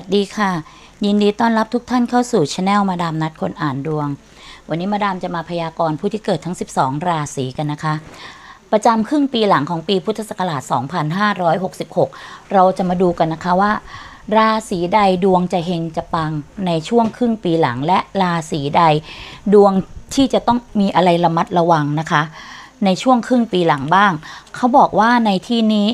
วัสดีค่ะ ยินดีต้อนรับทุกท่านเข้าสู่ช anel มาดามนัดคนอ่านดวง วันนี้มาดามจะมาพยากรณ์ผู้ที่เกิดทั้ง 12 ราศีกันนะคะ ประจำครึ่งปีหลังของปีพุทธศักราช 2566 เราจะมาดูกันนะคะว่า ราศีใดดวงจะเฮงจะปังในช่วงครึ่งปีหลังและราศีใดดวงที่จะต้องมีอะไรระมัดระวังนะคะ ในช่วงครึ่งปีหลังบ้าง เขาบอกว่าในที่นี้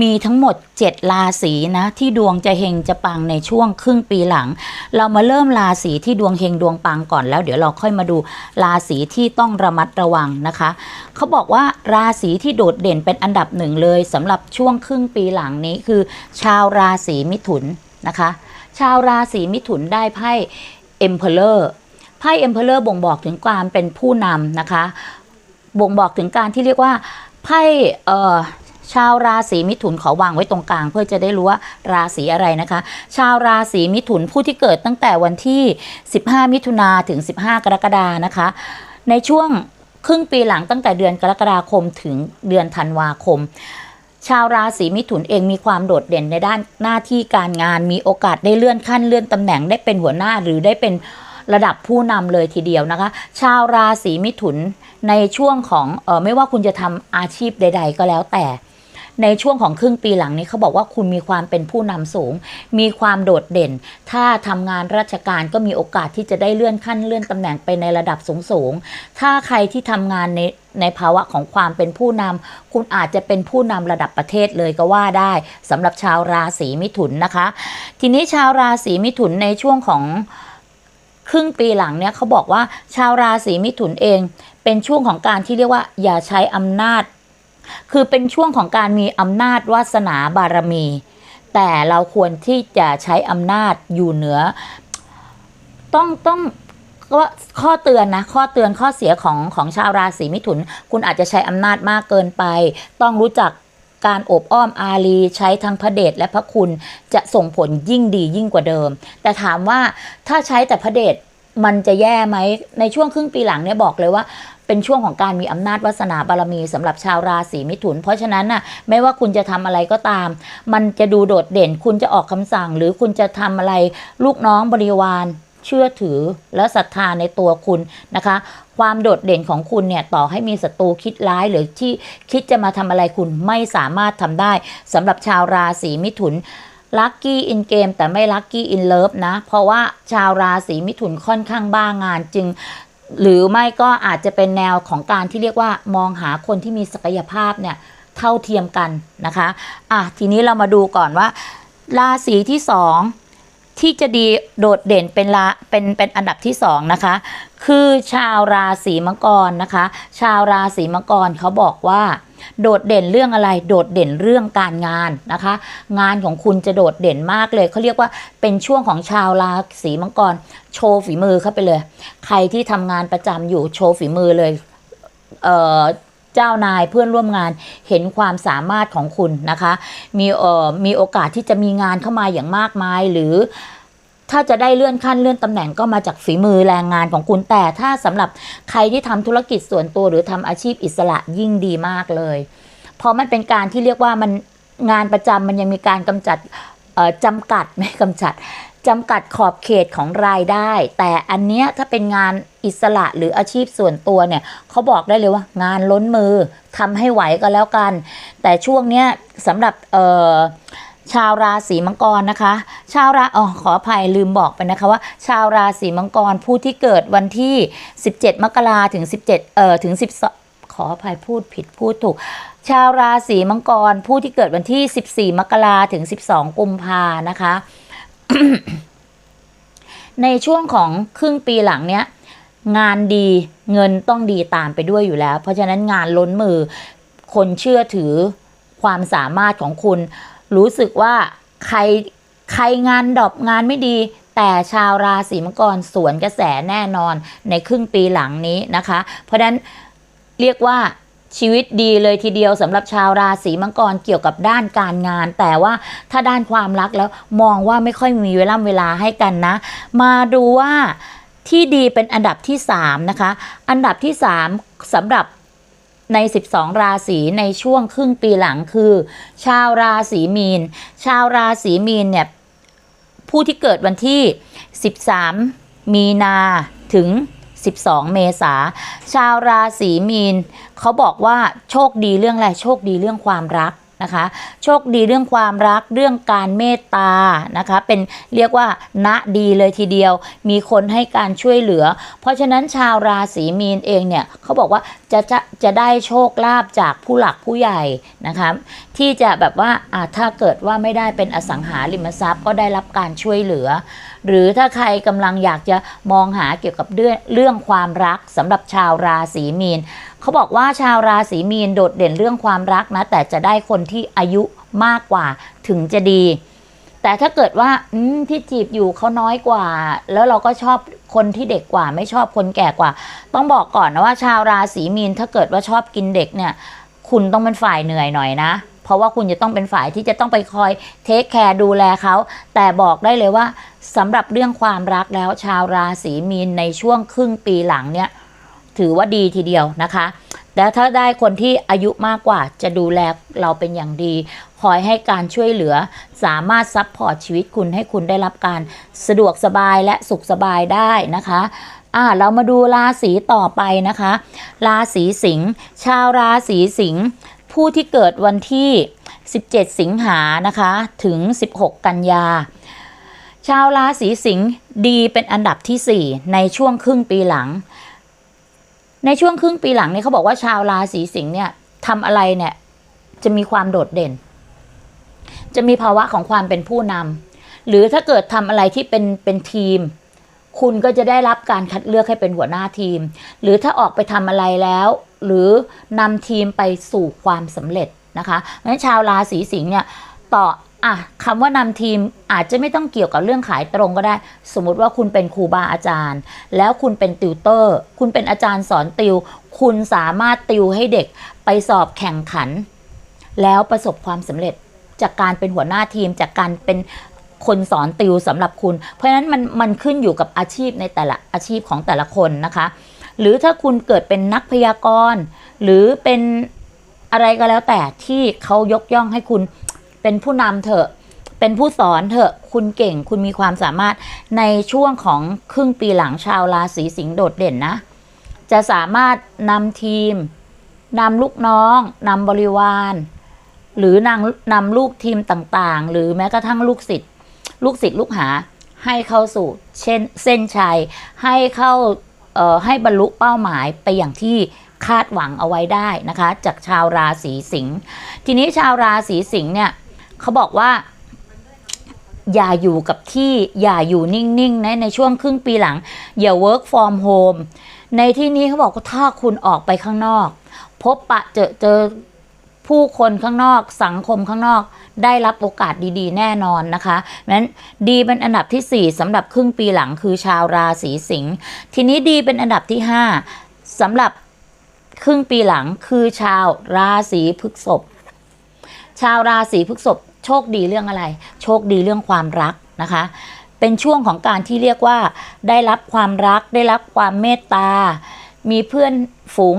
มีทั้งหมด 7 ราศีนะ ที่ดวงจะเฮงจะปังในช่วงครึ่งปีหลัง เรามาเริ่มราศีที่ดวงเฮงดวงปังก่อนแล้ว เดี๋ยวเราค่อยมาดูราศีที่ต้องระมัดระวังนะคะ เขาบอกว่าราศีที่โดดเด่นเป็นอันดับหนึ่งเลยสำหรับช่วงครึ่งปีหลังนี้คือ ชาวราศีมิถุนนะคะ ชาวราศีมิถุนได้ไพ่ Emperor ไพ่ Emperor บ่งบอกถึงความเป็นผู้นำนะคะ บ่งบอกถึงการที่เรียกว่าไพ่ชาวราศีมิถุนขอวางไว้ตรงกลาง เพื่อจะได้รู้ว่าราศีอะไรนะคะ ชาวราศีมิถุนผู้ที่เกิดตั้งแต่วันที่ 15 มิถุนาถึง 15 กรกฎานะคะ ในช่วงครึ่งปีหลังตั้งแต่เดือนกรกฎาคมถึงเดือนธันวาคม ชาวราศีมิถุนเองมีความโดดเด่นในด้านหน้าที่การงาน มีโอกาสได้เลื่อนขั้นเลื่อนตำแหน่งได้เป็นหัวหน้าหรือได้เป็น ระดับผู้นำเลยทีเดียวนะคะ ชาวราศีมิถุนในช่วงของเออไม่ว่าคุณจะทำอาชีพใด ๆ ก็แล้วแต่ ในช่วงของครึ่งปีหลังนี้เขาบอกว่าคุณมีความเป็นผู้นำสูง มีความโดดเด่น ถ้าทำงานราชการก็มีโอกาสที่จะได้เลื่อนขั้นเลื่อนตำแหน่งไปในระดับสูงๆถ้าใครที่ทำงานในในภาวะของความเป็นผู้นำคุณอาจจะเป็นผู้นำระดับประเทศเลยก็ว่าได้สำหรับชาวราศีมิถุนนะคะ ทีนี้ชาวราศีมิถุนในช่วงของ ครึ่งปีหลังเนี่ยเขาบอกว่าชาวราศีมิถุนเอง เป็นช่วงของการที่เรียกว่า อย่าใช้อำนาจ คือเป็นช่วงของการมีอำนาจวาสนาบารมี แต่เราควรที่จะใช้อำนาจอยู่เหนือ ต้องต้องก็ข้อเตือนนะข้อเตือนข้อเสียของของชาวราศีมิถุน คุณอาจจะใช้อำนาจมากเกินไป ต้องรู้จัก การอบอ้อมอารีใช้ทั้งพระเดชและพระคุณจะส่งผลยิ่งดียิ่งกว่าเดิม แต่ถามว่าถ้าใช้แต่พระเดชมันจะแย่ไหมในช่วงครึ่งปีหลังเนี่ยบอกเลยว่าเป็นช่วงของการมีอำนาจวาสนาบารมีสำหรับชาวราศีมิถุน เพราะฉะนั้นน่ะไม่ว่าคุณจะทำอะไรก็ตาม มันจะดูโดดเด่น คุณจะออกคำสั่ง หรือคุณจะทำอะไรลูกน้องบริวาร เชื่อถือและศรัทธาในตัวคุณนะคะ ความโดดเด่นของคุณเนี่ยต่อให้มีศัตรูคิดร้ายหรือที่คิดจะมาทำอะไรคุณไม่สามารถทำได้สำหรับชาวราศีมิถุนลัคกี้อินเกมแต่ไม่ลัคกี้อินเลิฟนะ เพราะว่าชาวราศีมิถุนค่อนข้างบ้างานจึง หรือไม่ก็อาจจะเป็นแนวของการที่เรียกว่ามองหาคนที่มีศักยภาพเนี่ยเท่าเทียมกันนะคะ อะ ทีนี้เรามาดูก่อนว่า ราศีที่สอง ที่จะดีโดดเด่นเป็นละเป็นเป็นอันดับที่สองนะคะ คือชาวราศีมังกรนะคะ ชาวราศีมังกรเขาบอกว่า โดดเด่นเรื่องอะไร โดดเด่นเรื่องการงานนะคะ งานของคุณจะโดดเด่นมากเลยเขาเรียกว่าเป็นช่วงของชาวราศีมังกร โชว์ฝีมือเข้าไปเลย ใครที่ทำงานประจำอยู่โชว์ฝีมือเลยเอ่อ เจ้านายเพื่อนร่วมงานเห็นความสามารถของคุณนะคะ มีเอ่อมีโอกาสที่จะมีงานเข้ามาอย่างมากมายหรือถ้าจะได้เลื่อนขั้นเลื่อนตำแหน่งก็มาจากฝีมือแรงงานของคุณแต่ถ้าสำหรับใครที่ทำธุรกิจส่วนตัวหรือทำอาชีพอิสระยิ่งดีมากเลย เพราะมันเป็นการที่เรียกว่ามันงานประจำมันยังมีการกำจัดจำกัดไม่กำจัด จำกัดขอบเขตของรายได้ แต่อันเนี้ยถ้าเป็นงานอิสระหรืออาชีพส่วนตัวเนี่ยเขาบอกได้เลยว่างานล้นมือทำให้ไหวก็แล้วกัน แต่ช่วงเนี้ยสำหรับเอ่อชาวราศีมังกรนะคะ ชาวราอ๋อขออภัยลืมบอกไปนะคะว่า ชาวราศีมังกรผู้ที่เกิดวันที่ 17 มกราถึง 17เอ่อถึง 12 ขออภัยพูดผิดพูดถูก ชาวราศีมังกรผู้ที่เกิดวันที่ 14 มกราถึง 12 กุมภานะคะ ในช่วงของครึ่งปีหลังเนี้ยงานดีเงินต้องดีตามไปด้วยอยู่แล้ว เพราะฉะนั้นงานล้นมือ คนเชื่อถือความสามารถของคุณ รู้สึกว่าใครใครงานดอบงานไม่ดี แต่ชาวราศีมังกรสวนกระแสแน่นอนในครึ่งปีหลังนี้นะคะ เพราะฉะนั้นเรียกว่า ชีวิตดีเลยทีเดียวสำหรับชาวราศีมังกรเกี่ยวกับด้านการงาน แต่ว่าถ้าด้านความรักแล้วมองว่าไม่ค่อยมีเวลาเวลาให้กันนะ มาดูว่าที่ดีเป็นอันดับที่3นะคะ อันดับที่ 3สำหรับใน 12 ราศีในช่วงครึ่งปีหลังคือ ชาวราศีมีน ชาวราศีมีนเนี่ยผู้ที่เกิดวันที่ 13 มีนาถึง 12 เมษาชาวราศีมีนเขาบอกว่าโชคดีเรื่องอะไรโชคดีเรื่องความรักนะคะ โชคดีเรื่องความรักเรื่องการเมตตานะคะ เป็นเรียกว่าณดีเลยทีเดียว มีคนให้การช่วยเหลือ เพราะฉะนั้นชาวราศีมีนเองเนี่ยเขาบอกว่าจะจะจะได้โชคลาภจากผู้หลักผู้ใหญ่นะคะที่จะแบบว่าอ่าถ้าเกิดว่าไม่ได้เป็นอสังหาริมทรัพย์ก็ได้รับการช่วยเหลือ หรือถ้าใครกำลังอยากจะมองหาเกี่ยวกับเรื่องเรื่องความรักสำหรับชาวราศีมีนเขาบอกว่าชาวราศีมีนโดดเด่นเรื่องความรักนะ แต่จะได้คนที่อายุมากกว่าถึงจะดี แต่ถ้าเกิดว่าที่จีบอยู่เขาน้อยกว่า แล้วเราก็ชอบคนที่เด็กกว่า ไม่ชอบคนแก่กว่า ต้องบอกก่อนนะว่าชาวราศีมีนถ้าเกิดว่าชอบกินเด็กเนี่ย คุณต้องเป็นฝ่ายเหนื่อยหน่อยนะเพราะว่าคุณจะต้องเป็นฝ่ายที่จะต้องไปคอยเทคแคร์ดูแลเขาแต่บอกได้เลยว่า สำหรับเรื่องความรักแล้วชาวราศีมีนในช่วงครึ่งปีหลังเนี่ยถือว่าดีทีเดียวนะคะ แล้วถ้าได้คนที่อายุมากกว่าจะดูแลเราเป็นอย่างดี คอยให้การช่วยเหลือ สามารถซัพพอร์ตชีวิตคุณให้คุณได้รับการสะดวกสบายและสุขสบายได้นะคะอ่าเรามาดูราศีต่อไปนะคะ ราศีสิงห์ ชาวราศีสิงห์ผู้ที่เกิดวันที่ 17 สิงหานะคะ ถึง 16 กันยา ชาวราศีสิงห์ดีเป็นอันดับทีสี่ 4 ในช่วงครึ่งปีหลัง ในช่วงครึ่งปีหลังเนี่ยเขาบอกว่าชาวราศีสิงห์เนี่ยทำอะไรเนี่ยจะมีความโดดเด่น จะมีภาวะของความเป็นผู้นำหรือถ้าเกิดทำอะไรที่เป็นเป็นทีม คุณก็จะได้รับการคัดเลือกให้เป็นหัวหน้าทีม หรือถ้าออกไปทำอะไรแล้ว หรือนำทีมไปสู่ความสำเร็จนะคะเพราะฉะนั้นชาวราศีสิงห์เนี่ยต่อ อะคำว่านำทีมอาจจะไม่ต้องเกี่ยวกับเรื่องขายตรงก็ได้ สมมติว่าคุณเป็นครูบาอาจารย์ แล้วคุณเป็นติวเตอร์ คุณเป็นอาจารย์สอนติว คุณสามารถติวให้เด็กไปสอบแข่งขัน แล้วประสบความสำเร็จจากการเป็นหัวหน้าทีม จากการเป็นคนสอนติวสำหรับคุณ เพราะฉะนั้นมันมันขึ้นอยู่กับอาชีพในแต่ละอาชีพของแต่ละคนนะคะ หรือถ้าคุณเกิดเป็นนักพยากรณ์ หรือเป็นอะไรก็แล้วแต่ที่เขายกย่องให้คุณ เป็นผู้นำเถอะ เป็นผู้สอนเถอะ คุณเก่ง คุณมีความสามารถในช่วงของครึ่งปีหลังชาวราศีสิงห์โดดเด่นนะ จะสามารถนำทีมนำลูกน้องนำบริวาร หรือนางนำลูกทีมต่างๆ หรือแม้กระทั่งลูกศิษย์ลูกศิษย์ลูกหาให้เข้าสู่เช่นเส้นชัยให้เข้าเอ่อให้บรรลุเป้าหมายไปอย่างที่คาดหวังเอาไว้ได้นะคะ จากชาวราศีสิงห์ทีนี้ชาวราศีสิงห์เนี่ย เขาบอกว่า อย่าอยู่กับที่อย่าอยู่นิ่งๆนะในช่วงครึ่งปีหลัง อย่า work from home ในที่นี้เขาบอกว่าถ้าคุณออกไปข้างนอก พบปะเจอเจอผู้คนข้างนอกสังคมข้างนอก ได้รับโอกาสดี ๆ แน่นอนนะคะนั้นดีเป็นอันดับทีสี่4สำหรับครึ่งปีหลังคือชาวราศีสิงห์ทีนี้ดีเป็นอันดับที่ 5สำหรับครึ่งปีหลังคือชาวราศีพฤษภ ชาวราศีพฤษภโชคดีเรื่องอะไร โชคดีเรื่องความรักนะคะ เป็นช่วงของการที่เรียกว่า ได้รับความรัก ได้รับความเมตตา มีเพื่อนฝูง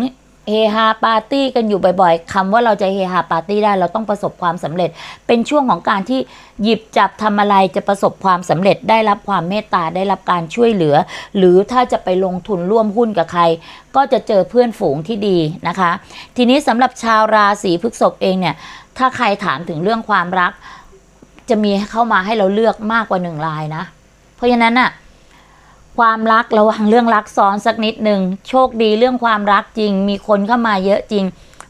เฮฮาปาร์ตี้กันอยู่บ่อยๆคำว่าเราจะเฮฮาปาร์ตี้ได้เราต้องประสบความสำเร็จ เป็นช่วงของการที่หยิบจับทำอะไรจะประสบความสำเร็จ ได้รับความเมตตาได้รับการช่วยเหลือ หรือถ้าจะไปลงทุนร่วมหุ้นกับใคร ก็จะเจอเพื่อนฝูงที่ดีนะคะ ทีนี้สำหรับชาวราศีพฤษภเองเนี่ย ถ้าใครถามถึงเรื่องความรัก จะมีเข้ามาให้เราเลือกมากกว่าหนึ่งรายนะ เพราะฉะนั้นน่ะความรักระวังเรื่องรักซ้อนสักนิดหนึ่งโชคดีเรื่องความรักจริง มีคนเข้ามาเยอะจริง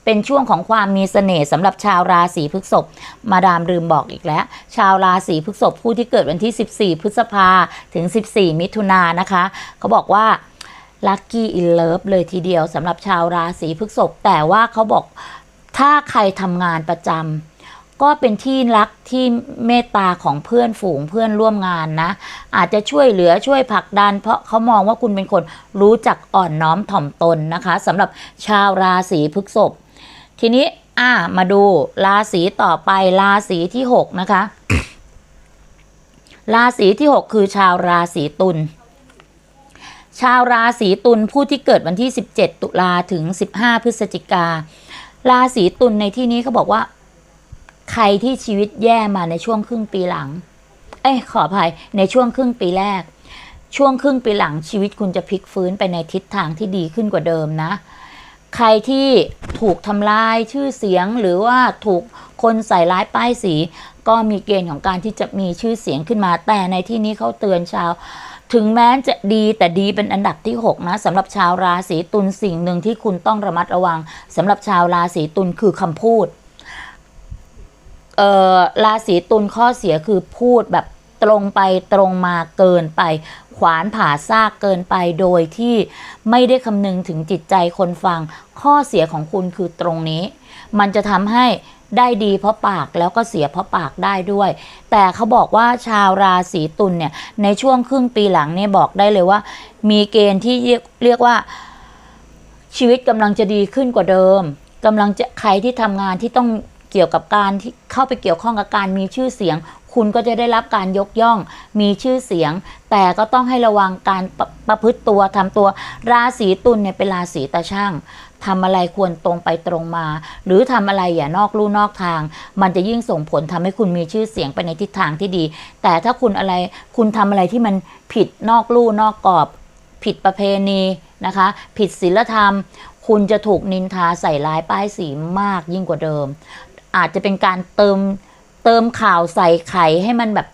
เป็นช่วงของความมีเสน่ห์สำหรับชาวราศีพฤษภมาดามลืมบอกอีกแล้ว ชาวราศีพฤษภผู้ที่เกิดวันที่ 14 พฤษภาถึง 14 มิถุนายนนะคะ เขาบอกว่าลัคกี้อินเลิฟเลยทีเดียวสำหรับชาวราศีพฤษภแต่ว่าเขาบอก ถ้าใครทำงานประจำก็เป็นที่รักที่เมตตาของเพื่อนฝูงเพื่อนร่วมงานนะ อาจจะช่วยเหลือช่วยผลักดัน เพราะเขามองว่าคุณเป็นคนรู้จักอ่อนน้อมถ่อมตนนะคะสำหรับชาวราศีพฤษภทีนี้อ่ามาดูราศีต่อไปราศีที่6นะคะ ราศีที่6คือชาวราศีตุลชาวราศีตุลผู้ที่เกิดวันที่ 17 ตุลาถึง 15 พฤศจิกา ราศีตุลในที่นี้เขาบอกว่า ใครที่ชีวิตแย่มาในช่วงครึ่งปีหลังไออ้ยขออภัยในช่วงครึ่งปีแรก ช่วงครึ่งปีหลังชีวิตคุณจะพลิกฟื้นไปในทิศทางที่ดีขึ้นกว่าเดิมนะ ใครที่ถูกทำลายชื่อเสียงหรือว่าถูกคนใส่ร้ายป้ายสี ก็มีเกณฑ์ของการที่จะมีชื่อเสียงขึ้นมา แต่ในที่นี้เขาเตือนชาว ถึงแม้จะดีแต่ดีเป็นอันดับที่ 6 นะสำหรับชาวราศีตุลสิ่งหนึ่งที่คุณต้องระมัดระวังสำหรับชาวราศีตุลคือคำพูดเอ่อราศีตุลข้อเสียคือพูดแบบตรงไปตรงมาเกินไป ขวานผ่าซากเกินไปโดยที่ไม่ได้คำนึงถึงจิตใจคนฟัง ข้อเสียของคุณคือตรงนี้ มันจะทำให้ ได้ดีเพราะปากแล้วก็เสียเพราะปากได้ด้วย แต่เขาบอกว่าชาวราศีตุลเนี่ยในช่วงครึ่งปีหลังเนี่ยบอกได้เลยว่า มีเกณฑ์ที่เรียกเรียกว่าชีวิตกำลังจะดีขึ้นกว่าเดิมกำลังจะใครที่ทำงานที่ต้องเกี่ยวกับการที่เข้าไปเกี่ยวข้องกับการมีชื่อเสียง คุณก็จะได้รับการยกย่องมีชื่อเสียง แต่ก็ต้องให้ระวังการประประพฤติตัวทำตัวราศีตุลเนี่ยเป็นราศีตาช่างทำอะไรควรตรงไปตรงมา หรือทำอะไรอย่านอกลู่นอกทาง มันจะยิ่งส่งผลทำให้คุณมีชื่อเสียงไปในทิศทางที่ดี แต่ถ้าคุณอะไรคุณทำอะไรที่มันผิดนอกลู่นอกกรอบ ผิดประเพณีนะคะ ผิดศีลธรรม คุณจะถูกนินทาใส่ร้ายป้ายสีมากยิ่งกว่าเดิม อาจจะเป็นการเติม เติมข่าวใส่ไข่ให้มันแบบ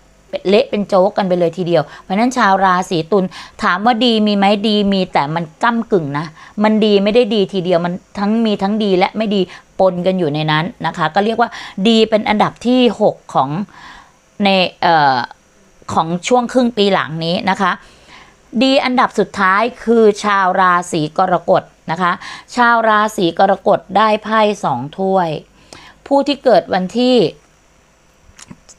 เละเป็นโจ๊กกันไปเลยทีเดียว เพราะนั้นชาวราศีตุลถามว่าดีมีไหมดีมีแต่มันก้ากึ่งนะ มันดีไม่ได้ดีทีเดียวมันทั้งมีทั้งดีและไม่ดีปนกันอยู่ในนั้นนะคะ ก็เรียกว่าดีเป็นอันดับที่ 6 ของในเอ่อของช่วงครึ่งปีหลังนี้นะคะ ดีอันดับสุดท้ายคือชาวราศีกรกฎนะคะ ชาวราศีกรกฎได้ไพ่สองถ้วย ผู้ที่เกิดวันที่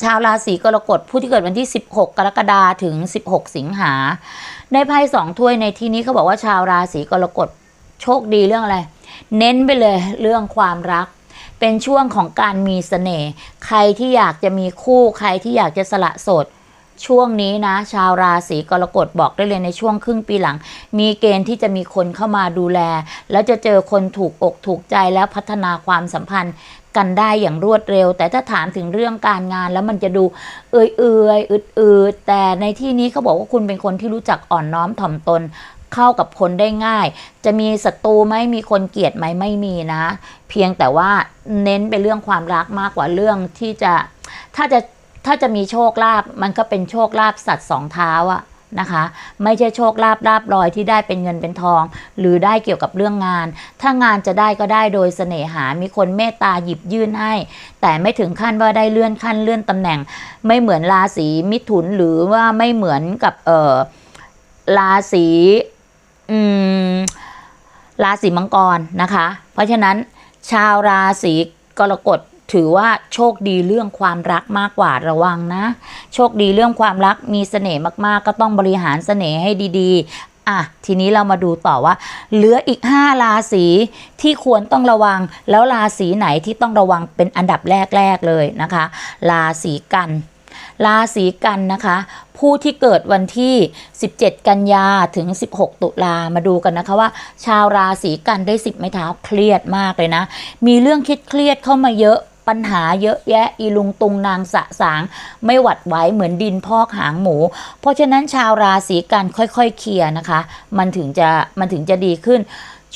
ชาวราศีกรกฎผู้ที่เกิดวันที่ 16 กรกฎาคมถึง 16 สิงหาได้ไพ่สองถ้วยในที่นี้เขาบอกว่าชาวราศีกรกฎโชคดีเรื่องอะไร เน้นไปเลยเรื่องความรัก เป็นช่วงของการมีเสน่ห์ใครที่อยากจะมีคู่ใครที่อยากจะสละโสดช่วงนี้นะ ชาวราศีกรกฎบอกได้เลยในช่วงครึ่งปีหลัง มีเกณฑ์ที่จะมีคนเข้ามาดูแล แล้วจะเจอคนถูกอกถูกใจแล้วพัฒนาความสัมพันธ์ กันได้อย่างรวดเร็ว แต่ถ้าถามถึงเรื่องการงานแล้วมันจะดูเอื่อยเอื่อยอึดอืดๆแต่ในที่นี้เขาบอกว่าคุณเป็นคนที่รู้จักอ่อนน้อมถ่อมตนเข้ากับคนได้ง่าย จะมีศัตรูไหมมีคนเกลียดไหมไม่มีนะ เพียงแต่ว่าเน้นไปเรื่องความรักมากกว่าเรื่องที่จะถ้าจะถ้าจะมีโชคลาภมันก็เป็นโชคลาภสัตว์สองเท้าอะ นะคะ ไม่ใช่โชคลาภลาบลอยที่ได้เป็นเงินเป็นทอง หรือได้เกี่ยวกับเรื่องงาน ถ้างานจะได้ก็ได้โดยเสน่หา มีคนเมตตาหยิบยื่นให้ แต่ไม่ถึงขั้นว่าได้เลื่อนขั้นเลื่อนตำแหน่ง ไม่เหมือนราศีมิถุนหรือว่าไม่เหมือนกับเออราศีอืมราศีมังกรนะคะ เพราะฉะนั้นชาวราศีกรกฎ ถือว่าโชคดีเรื่องความรักมากกว่าระวังนะ โชคดีเรื่องความรักมีเสน่ห์มากๆ ก็ต้องบริหารเสน่ห์ให้ดีๆ อะ ทีนี้เรามาดูต่อว่า เหลืออีก 5 ราศีที่ควรต้องระวัง แล้วราศีไหนที่ต้องระวังเป็นอันดับแรก ๆ เลยนะคะ ราศีกัน ราศีกันนะคะผู้ที่เกิดวันที่ 17 กันยาถึง 16 ตุลามาดูกันนะคะว่า ชาวราศีกันได้10ไม้เท้าเครียดมากเลยนะ มีเรื่องคิดเครียดเข้ามาเยอะ ปัญหาเยอะแยะอีลุงตุงนางสะสาง ไม่หวัดไหวเหมือนดินพอกหางหมู เพราะฉะนั้นชาวราศีกันค่อยๆเคลียร์นะคะ มันถึงจะมันถึงจะดีขึ้น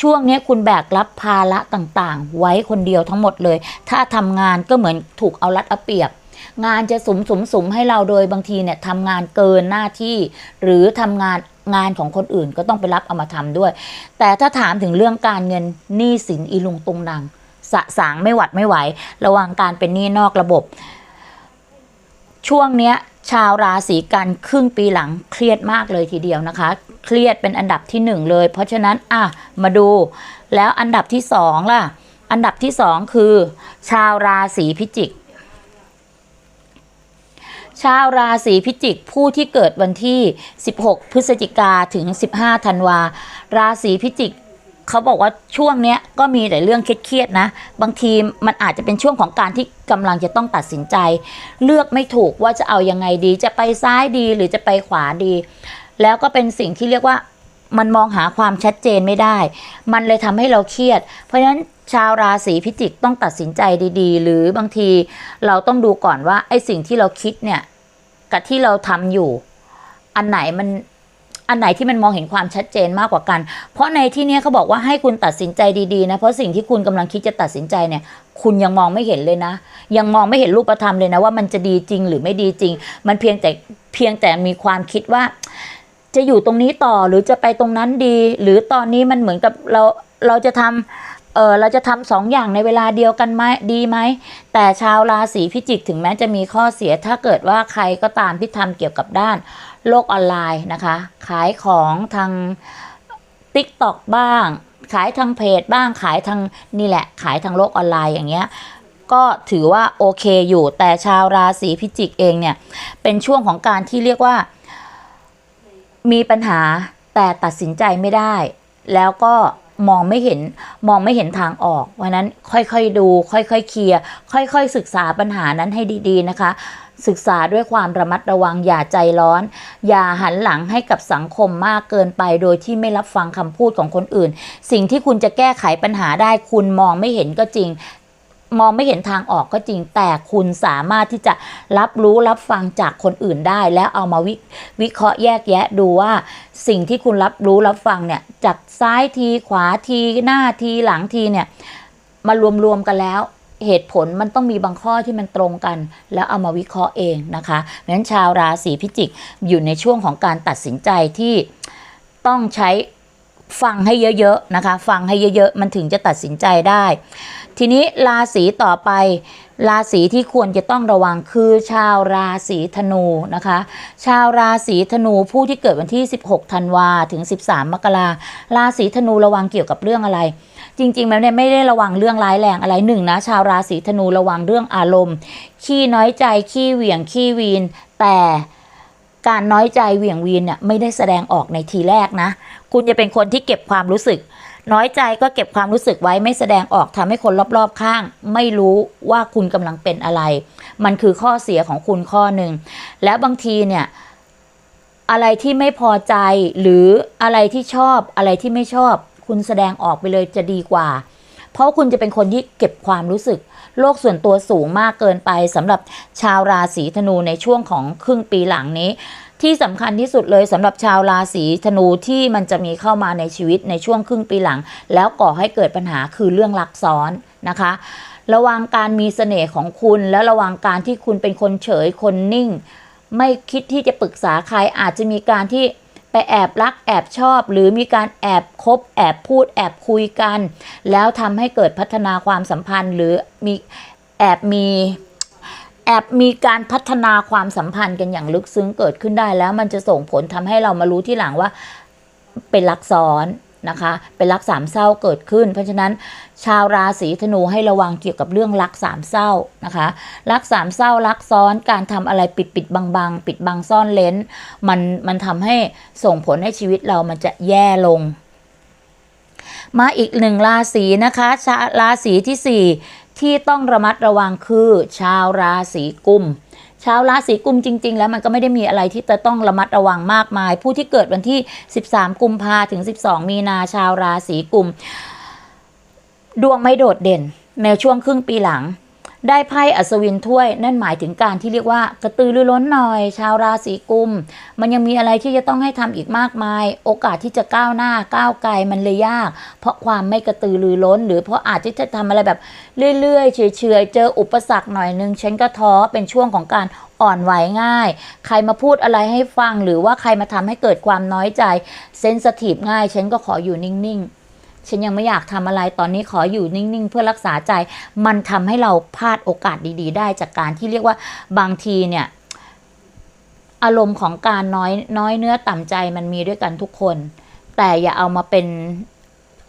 ช่วงนี้คุณแบกรับภาระต่างๆ ไว้คนเดียวทั้งหมดเลย ถ้าทำงานก็เหมือนถูกเอารัดเอาเปรียบ งานจะสมสมสมให้เราโดยบางทีเนี่ยทำงานเกินหน้าที่ หรือทำงานงานของคนอื่นก็ต้องไปรับเอามาทำด้วย แต่ถ้าถามถึงเรื่องการเงินหนี้สินอีลุงตุงนาง สะสางไม่หวัดไม่ไหว ระวังการเป็นหนี้นอกระบบ ช่วงเนี้ยชาวราศีกันครึ่งปีหลังเครียดมากเลยทีเดียวนะคะ เครียดเป็นอันดับที่หนึ่งเลย เพราะฉะนั้นอะมาดู แล้วอันดับที่สองล่ะ อันดับที่สองคือ ชาวราศีพิจิก ชาวราศีพิจิกผู้ที่เกิดวันที่ 16 พฤศจิกาถึง 15 ธันวา ราศีพิจิก เขาบอกว่าช่วงเนี้ยก็มีแต่เรื่องเครียดๆนะ บางทีมันอาจจะเป็นช่วงของการที่กำลังจะต้องตัดสินใจ เลือกไม่ถูกว่าจะเอายังไงดี จะไปซ้ายดีหรือจะไปขวาดี แล้วก็เป็นสิ่งที่เรียกว่ามันมองหาความชัดเจนไม่ได้ มันเลยทำให้เราเครียด เพราะฉะนั้นชาวราศีพิจิกต้องตัดสินใจดีๆ หรือบางทีเราต้องดูก่อนว่าไอ้สิ่งที่เราคิดเนี่ยกับที่เราทำอยู่ อันไหนมัน อันไหนที่มันมองเห็นความชัดเจนมากกว่ากัน เพราะในที่นี้เขาบอกว่าให้คุณตัดสินใจดีๆนะ เพราะสิ่งที่คุณกำลังคิดจะตัดสินใจเนี่ย คุณยังมองไม่เห็นเลยนะ ยังมองไม่เห็นรูปธรรมเลยนะว่ามันจะดีจริงหรือไม่ดีจริง มันเพียงแต่เพียงแต่มีความคิดว่า จะอยู่ตรงนี้ต่อหรือจะไปตรงนั้นดี หรือตอนนี้มันเหมือนกับเราเราจะทำเออเราจะทำสองอย่างในเวลาเดียวกันไหมดีไหม แต่ชาวราศีพิจิกถึงแม้จะมีข้อเสียถ้าเกิดว่าใครก็ตามที่ทำเกี่ยวกับด้าน โลกออนไลน์นะคะ ขายของทาง t ิ k t o k บ้าง ขายทางเพจบ้างขายทางนี่แหละ ขายทางโลกออนไลน์อย่างเงี้ยก็ถือว่าโอเคอยู่แต่ชาวราศีพิจิกเองเนี่ย เป็นช่วงของการที่เรียกว่า มีปัญหาแต่ตัดสินใจไม่ได้ แล้วก็มองไม่เห็นมองไม่เห็นทางออกเพราะฉะนั้นค่อยๆดู ค่อยๆเคลียร์ค่อยๆศึกษาปัญหานั้นให้ดี ๆ นะคะ ศึกษาด้วยความระมัดระวังอย่าใจร้อน อย่าหันหลังให้กับสังคมมากเกินไป โดยที่ไม่รับฟังคำพูดของคนอื่น สิ่งที่คุณจะแก้ไขปัญหาได้ คุณมองไม่เห็นก็จริง มองไม่เห็นทางออกก็จริง แต่คุณสามารถที่จะรับรู้รับฟังจากคนอื่นได้ แล้วเอามาวิวเคราะห์แยกแยะดูว่า สิ่งที่คุณรับรู้รับฟังเนี่ยจากซ้ายทีขวาทีหน้าทีหลังทีเนี่ยมารวมๆกันแล้ว เหตุผลมันต้องมีบางข้อที่มันตรงกัน แล้วเอามาวิเคราะห์เองนะคะเพราะฉะนั้นชาวราศีพิจิกอยู่ในช่วงของการตัดสินใจที่ต้องใช้ฟังให้เยอะๆนะคะ ฟังให้เยอะๆ มันถึงจะตัดสินใจได้ ทีนี้ราศีต่อไป ราศีที่ควรจะต้องระวังคือชาวราศีธนูนะคะ ชาวราศีธนูผู้ที่เกิดวันที่ 16 ธันวาถึง 13 มกราราศีธนูระวังเกี่ยวกับเรื่องอะไร จริงๆแล้วเนี่ยไม่ได้ระวังเรื่องร้ายแรงอะไรหนึ่งนะชาวราศีธนูระวังเรื่องอารมณ์ ขี้น้อยใจขี้เหวี่ยงขี้วีน แต่การน้อยใจเหวี่ยงวีนเนี่ยไม่ได้แสดงออกในทีแรกนะ คุณจะเป็นคนที่เก็บความรู้สึก น้อยใจก็เก็บความรู้สึกไว้ไม่แสดงออกทำให้คนรอบๆข้าง ไม่รู้ว่าคุณกำลังเป็นอะไร มันคือข้อเสียของคุณข้อหนึ่งแล้วบางทีเนี่ยอะไรที่ไม่พอใจหรืออะไรที่ชอบอะไรที่ไม่ชอบ คุณแสดงออกไปเลยจะดีกว่า เพราะคุณจะเป็นคนที่เก็บความรู้สึก โลกส่วนตัวสูงมากเกินไปสำหรับชาวราศีธนูในช่วงของครึ่งปีหลังนี้ที่สำคัญที่สุดเลยสำหรับชาวราศีธนูที่มันจะมีเข้ามาในชีวิตในช่วงครึ่งปีหลัง แล้วก่อให้เกิดปัญหาคือเรื่องรักซ้อนนะคะ ระวังการมีเสน่ห์ของคุณและระวังการที่คุณเป็นคนเฉยคนนิ่ง ไม่คิดที่จะปรึกษาใครอาจจะมีการที่ ไปแอบรักแอบชอบ หรือมีการแอบคบแอบพูดแอบคุยกัน แล้วทำให้เกิดพัฒนาความสัมพันธ์ หรือมีแอบมีแอบมีการพัฒนาความสัมพันธ์กันอย่างลึกซึ้งเกิดขึ้นได้แล้ว มันจะส่งผลทำให้เรามารู้ที่หลังว่าเป็นลักซ้อน นะคะ เป็นรักสามเศร้าเกิดขึ้น เพราะฉะนั้นชาวราศีธนูให้ระวังเกี่ยวกับเรื่องรักสามเศร้านะคะ รักสามเศร้ารักซ้อนการทำอะไรปิดปิดบังบังปิดบังซ่อนเลนมันมันทำให้ส่งผลให้ชีวิตเรามันจะแย่ลง มาอีกหนึ่งราศีนะคะชาราศีที่สี่ที่ต้องระมัดระวังคือชาวราศีกุมาวราศีกุมจริง ๆ แล้วมันก็ไม่ได้มีอะไรที่จะต้องระมัดระวังมากมาย ผู้ที่เกิดวันที่ 13 กุมภาถึง 12 มีนาชาวราศีกุม ดวงไม่โดดเด่นในช่วงครึ่งปีหลัง ได้ไพ่อัศวินถ้วย นั่นหมายถึงการที่เรียกว่ากระตือรือร้นหน่อย ชาวราศีกุม มันยังมีอะไรที่จะต้องให้ทำอีกมากมาย โอกาสที่จะก้าวหน้าก้าวไกลมันเลยยาก เพราะความไม่กระตือรือร้น หรือเพราะอาจจะจะทำอะไรแบบเรื่อยๆเฉยๆเจออุปสรรคหน่อยนึงฉันก็ท้อเป็นช่วงของการอ่อนไหวง่าย ใครมาพูดอะไรให้ฟัง หรือว่าใครมาทำให้เกิดความน้อยใจเซนสทีฟง่าย ฉันก็ขออยู่นิ่งๆ ฉันยังไม่อยากทำอะไรตอนนี้ขออยู่นิ่งๆ เพื่อรักษาใจ มันทำให้เราพลาดโอกาสดี ๆ ได้จากการที่เรียกว่าบางทีเนี่ย อารมณ์ของการน้อยน้อยเนื้อต่ำใจมันมีด้วยกันทุกคน แต่อย่าเอามาเป็น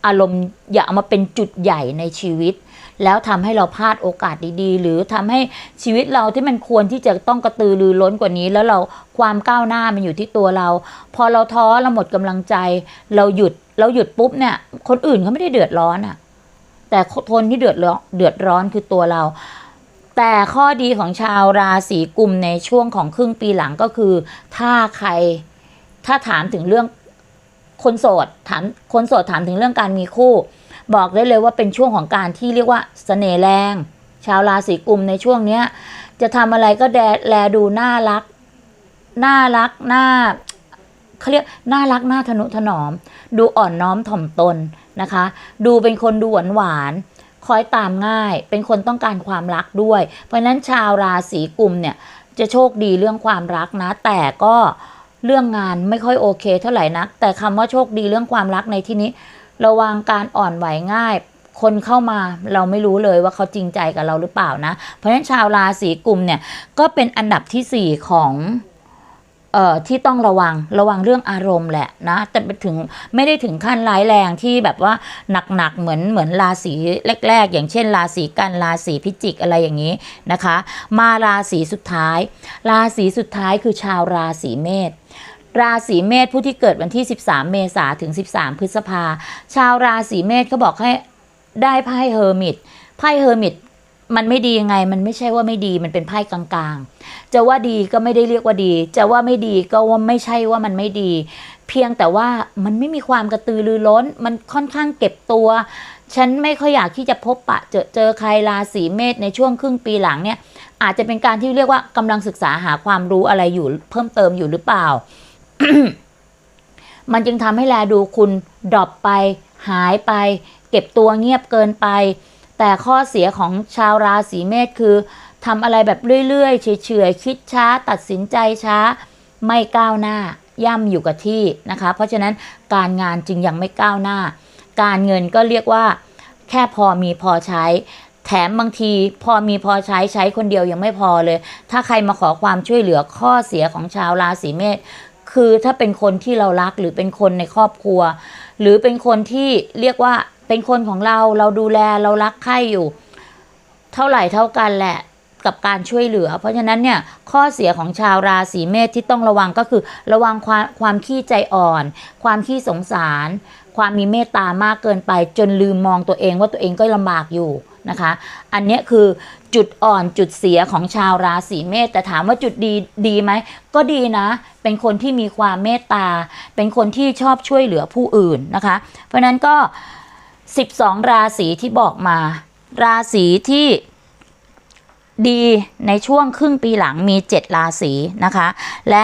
อารมณ์ อย่าเอามาเป็นจุดใหญ่ในชีวิต แล้วทำให้เราพลาดโอกาสดีๆ หรือทำให้ชีวิตเราที่มันควรที่จะต้องกระตือรือร้นกว่านี้ แล้วเราความก้าวหน้ามันอยู่ที่ตัวเรา พอเราท้อเราหมดกำลังใจ เราหยุดเราหยุดปุ๊บเนี่ย คนอื่นเขาไม่ได้เดือดร้อนอะแต่คนที่เดือดร้อนเดือดร้อนคือตัวเรา แต่ข้อดีของชาวราศีกุมในช่วงของครึ่งปีหลังก็คือ ถ้าใครถ้าถามถึงเรื่องคนโสดถามคนโสดถามถึงเรื่องการมีคู่ บอกได้เลยว่าเป็นช่วงของการที่เรียกว่าเสน่ห์แรง ชาวราศีกุมในช่วงเนี้ย จะทำอะไรก็แดแลดูน่ารัก น่ารักน่าเขาเรียกน่ารักน่าทนุถนอม ดูอ่อนน้อมถ่อมตนนะคะ ดูเป็นคนดูหวานหวานคอยตามง่าย เป็นคนต้องการความรักด้วย เพราะฉะนั้นชาวราศีกุมเนี่ยจะโชคดีเรื่องความรักนะ แต่ก็เรื่องงานไม่ค่อยโอเคเท่าไหร่นัก แต่คำว่าโชคดีเรื่องความรักในที่นี้ ระวังการอ่อนไหวง่าย คนเข้ามาเราไม่รู้เลยว่าเขาจริงใจกับเราหรือเปล่านะ เพราะฉะนั้นชาวราศีกุมเนี่ยก็เป็นอันดับที่สี่ของเอ่อที่ต้องระวังระวังเรื่องอารมณ์แหละนะแต่ไปถึงไม่ได้ถึงขั้นร้ายแรงที่แบบว่าหนักๆเหมือนเหมือนราศีแรกๆ อย่างเช่น ราศีกันราศีพิจิกอะไรอย่างนี้นะคะ มาราศีสุดท้าย ราศีสุดท้ายคือชาวราศีเมษ ราศีเมษผู้ที่เกิดวันที่ 13 เมษาถึง 13 พฤษภา ชาวราศีเมษเขาบอกให้ได้ไพ่เฮอร์มิตไพ่เฮอร์มิตมันไม่ดียังไง มันไม่ใช่ว่าไม่ดีมันเป็นไพ่กลางๆ จะว่าดีก็ไม่ได้เรียกว่าดี จะว่าไม่ดีก็ว่าไม่ใช่ว่ามันไม่ดี เพียงแต่ว่ามันไม่มีความกระตือรือร้น มันค่อนข้างเก็บตัว ฉันไม่ค่อยอยากที่จะพบปะเจอเจอใครราศีเมษในช่วงครึ่งปีหลังเนี่ย อาจจะเป็นการที่เรียกว่ากำลังศึกษาหาความรู้อะไรอยู่เพิ่มเติมอยู่หรือเปล่า มันจึงทำให้แลดูคุณดรอปไป หายไป เก็บตัวเงียบเกินไป แต่ข้อเสียของชาวราศีเมษคือทำอะไรแบบเรื่อยๆ เฉยๆ คิดช้า ตัดสินใจช้า ไม่ก้าวหน้า ย่ำอยู่กับที่นะคะ เพราะฉะนั้นการงานจึงยังไม่ก้าวหน้า การเงินก็เรียกว่า แค่พอมีพอใช้ แถมบางทีพอมีพอใช้ใช้คนเดียวยังไม่พอเลย ถ้าใครมาขอความช่วยเหลือข้อเสียของชาวราศีเมษ คือถ้าเป็นคนที่เรารักหรือเป็นคนในครอบครัว หรือเป็นคนที่เรียกว่าเป็นคนของเราเราดูแลเรารักใคร่อยู่ เท่าไหร่เท่ากันแหละกับการช่วยเหลือ เพราะฉะนั้นเนี่ยข้อเสียของชาวราศีเมษที่ต้องระวังก็คือ ระวังความความขี้ใจอ่อน ความขี้สงสาร ความมีเมตตามากเกินไป จนลืมมองตัวเองว่าตัวเองก็ลำบากอยู่นะคะ อันนี้คือ จุดอ่อนจุดเสียของชาวราศีเมษแต่ถามว่าจุดดีดีไหมก็ดีนะ เป็นคนที่มีความเมตตา เป็นคนที่ชอบช่วยเหลือผู้อื่นนะคะ เพราะนั้นก็ 12 ราศีที่บอกมา ราศีที่ดีในช่วงครึ่งปีหลังมี 7 ราศีนะคะ และ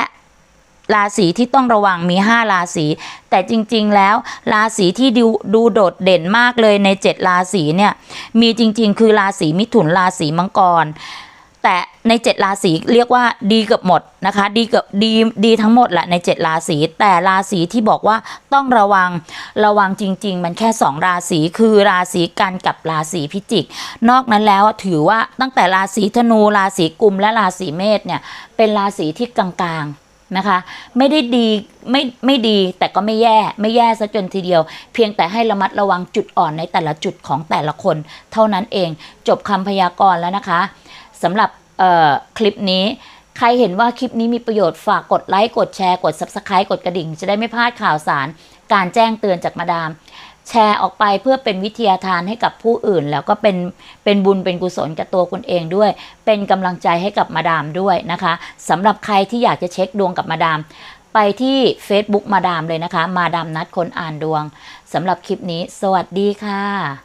ราศีที่ต้องระวังมี 5 ราศี แต่จริงๆแล้ว ราศีที่ดูดูโดดเด่นมากเลยใน 7 ราศีเนี่ย มีจริงๆ คือราศีมิถุนราศีมังกร แต่ใน 7 ราศีเรียกว่าดีเกือบหมดนะคะ ดีเกือบดีดีทั้งหมดแหละใน 7 ราศีแต่ราศีที่บอกว่าต้องระวังระวังจริง ๆ มันแค่ 2 ราศีคือราศีกันกับราศีพิจิก นอกนั้นแล้วถือว่าตั้งแต่ราศีธนูราศีกุมและราศีเมษเนี่ยเป็นราศีที่กลางๆ นะคะ ไม่ได้ดีไม่ไม่ดีแต่ก็ไม่แย่ไม่แย่ซะจนทีเดียว เพียงแต่ให้ระมัดระวังจุดอ่อนในแต่ละจุดของแต่ละคน เท่านั้นเองจบคำพยากรณ์แล้วนะคะสำหรับคลิปนี้ใครเห็นว่าคลิปนี้มีประโยชน์ฝากกดไลค์กดแชร์กด Subscribe กดกระดิ่ง จะได้ไม่พลาดข่าวสาร การแจ้งเตือนจากมาดาม แชร์ออกไปเพื่อเป็นวิทยาทานให้กับผู้อื่น แล้วก็เป็นเป็นบุญเป็นกุศลกับตัวคุณเองด้วย เป็นกำลังใจให้กับมาดามด้วยนะคะสำหรับใครที่อยากจะเช็คดวงกับมาดามไปที่ Facebook มาดามเลยนะคะ มาดามนัดคนอ่านดวงสำหรับคลิปนี้ สวัสดีค่ะ